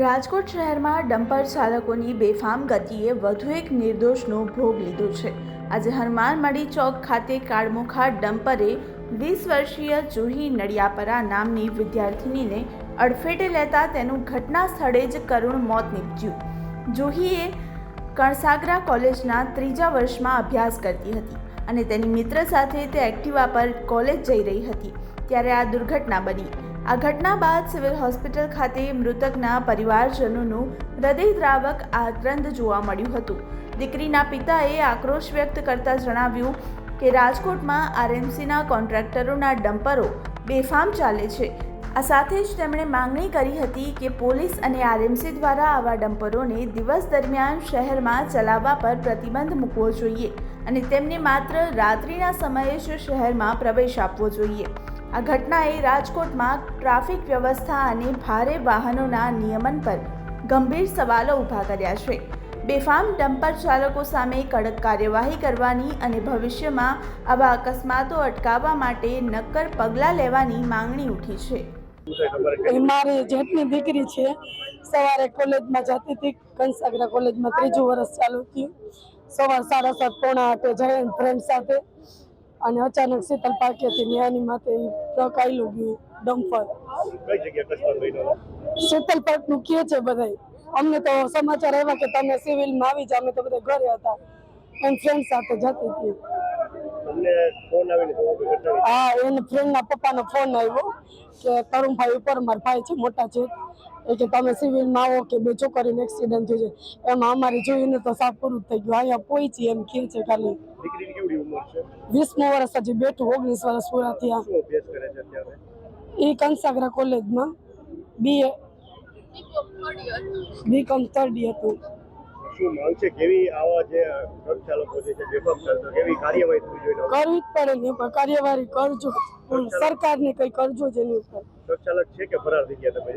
રાજકોટ શહેરમાં ડમ્પર ચાલકોની બેફામ ગતિએ વધુ એક નિર્દોષનો ભોગ લીધો છે. આજે હનુમાનમડી ચોક ખાતે કાળમુખા ડમ્પરે વીસ વર્ષીય જુહી નડિયાપરા નામની વિદ્યાર્થિનીને અડફેટે લેતા તેનું ઘટના સ્થળે જ કરુણ મોત નીપજ્યું. જુહીએ કણસાગરા કોલેજના ત્રીજા વર્ષમાં અભ્યાસ કરતી હતી અને તેની મિત્ર સાથે તે એક્ટિવા પર કોલેજ જઈ રહી હતી. ત્યારે આ દુર્ઘટના બની. આ ઘટના બાદ સિવિલ હોસ્પિટલ ખાતે મૃતકના પરિવારજનોનું હૃદયદ્રાવક આક્રંદ જોવા મળ્યું હતું. દીકરીના પિતાએ આક્રોશ વ્યક્ત કરતા જણાવ્યું કે રાજકોટમાં આરએમસીના કોન્ટ્રાક્ટરોના ડમ્પરો બેફામ ચાલે છે. આ સાથે જ તેમણે માંગણી કરી હતી કે પોલીસ અને આરએમસી દ્વારા આવા ડમ્પરોને દિવસ દરમિયાન શહેરમાં ચલાવવા પર પ્રતિબંધ મૂકવો જોઈએ અને તેમને માત્ર રાત્રિના સમયે જ શહેરમાં પ્રવેશ આપવો જોઈએ. આ ઘટનાએ રાજકોટમાં ટ્રાફિક વ્યવસ્થા અને ભારે વાહનોના નિયમન પર ગંભીર સવાલો ઊભા કર્યા છે. બેફામ ડમ્પર ચાલકો સામે કડક કાર્યવાહી કરવાની અને ભવિષ્યમાં આવા અકસ્માતો અટકાવવા માટે નક્કર પગલાં લેવાની માંગણી ઉઠી છે. મારી જેઠની દીકરી છે. સવારે કોલેજમાં જતી હતી. કંસાગરા કોલેજમાં ત્રીજું વર્ષ ચાલુ થયું. સવાર સાડા સાત પોણા આઠે જાય ફ્રેન્ડ સાથે અને અચાનક શીતલ પાકેથી ન્યાની માથે ટ્રક આવેલું ગયું ડમ્પર. શીતલ પાકનું કહે છે બધાય અમને તો સમાચાર આવ્યા કે તમે સિવિલમાં આવી જાઓ અમે તો બધા ઘરે હતા. એમ ફ્રેન્ડ સાથે જતી હતી. હા એને ફ્રેન્ડના પપ્પાનો ફોન આવ્યો કે તરુણભાઈ ઉપર મારા ભાઈ છે મોટા છે. એ કે તમે સિવિલમાં આવો કે બે છોકરીને એક્સિડન્ટ થયો છે. એમાં અમારી જોઈને તો સાફ પૂરું થઈ ગયું. અહીંયા પહોંચી એમ કહે છે ખાલી. દીકરીની કેવડી ઉંમર છે? વીસમો વર્ષ હજી બેઠું ઓગણીસ વર્ષ પૂરા થયા. શું અભ્યાસ કરે છે અત્યારે? એ કંસાગરા કોલેજમાં બીએ બીકોમ થર્ડ યર હતું શું માંગ છે? કેવી આવા જે ટ્રક ચાલકો છે જે બેફામ ચાલતો કેવી કાર્યવાહી થવી જોઈએ કરવી જ પડે ને પણ કાર્યવાહી કરજો. સરકારને કંઈ કરજો જેની ઉપર. ટ્રક ચાલક છે કે ફરાર થઈ ગયા તમે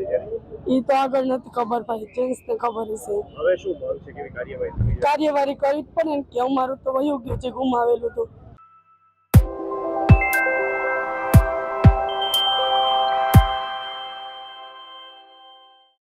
એ તો આગળ નથી ખબર ભાઈ જેન્ટ્સને ખબર હશે. હવે શું માંગ છે? કેવી કાર્યવાહી કાર્યવાહી કરવી જ પડે ને કે અમારું તો વયું ગયું છે ગુમાવેલું તો.